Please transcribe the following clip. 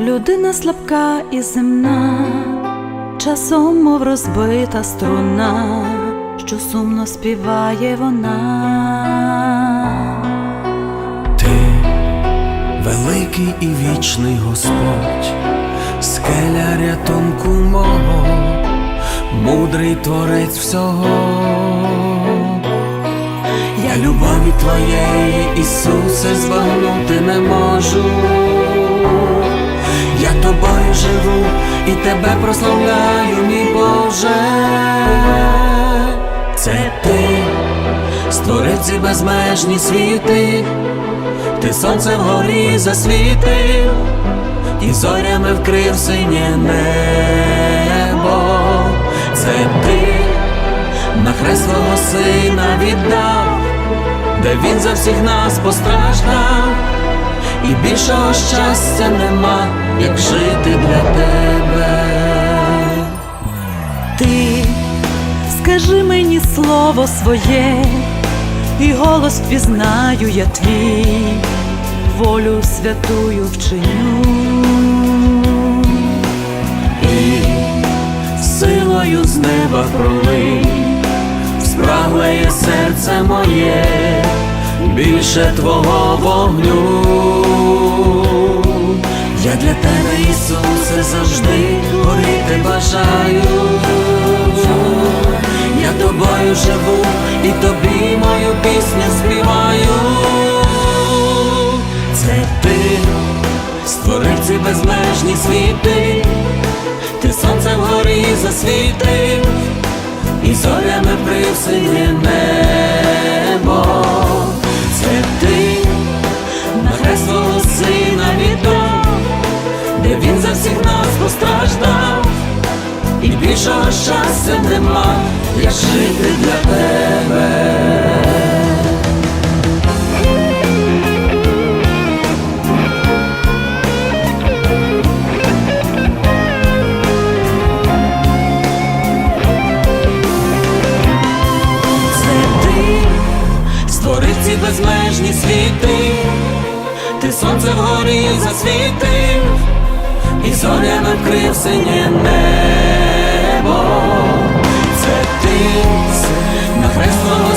Людина слабка і земна, часом, мов розбита струна, що сумно співає вона. Ти великий і вічний Господь, скеля рятунку мого, мудрий творець всього. Я любові твоєї, Ісусе, збагнути не можу. Тобою живу і тебе прославляю, мій Боже. Це ти створив ці безмежні світи, ти сонце вгорі засвітив, і зорями вкрив синє небо. Це ти на хрест свого сина віддав, де він за всіх нас постраждав, і більшого щастя нема, як жити для тебе. Ти скажи мені слово своє, і голос впізнаю я твій, волю святую вчиню. силою з неба пролий, спраглеє серце моє, більше твого вогню. Я для тебе, Ісусе, завжди горіти бажаю. Я тобою живу і тобі мою пісню співаю. Це ти створив ці безмежні світи, ти сонце вгорі засвітив, і зорями вкрив синє постраждав, і більшого щастя нема, як жити для тебе. Це ти створив ці безмежні світи, ти сонце вгорі засвітив, і зорями вкрив синє небо. Це ти на хрест свого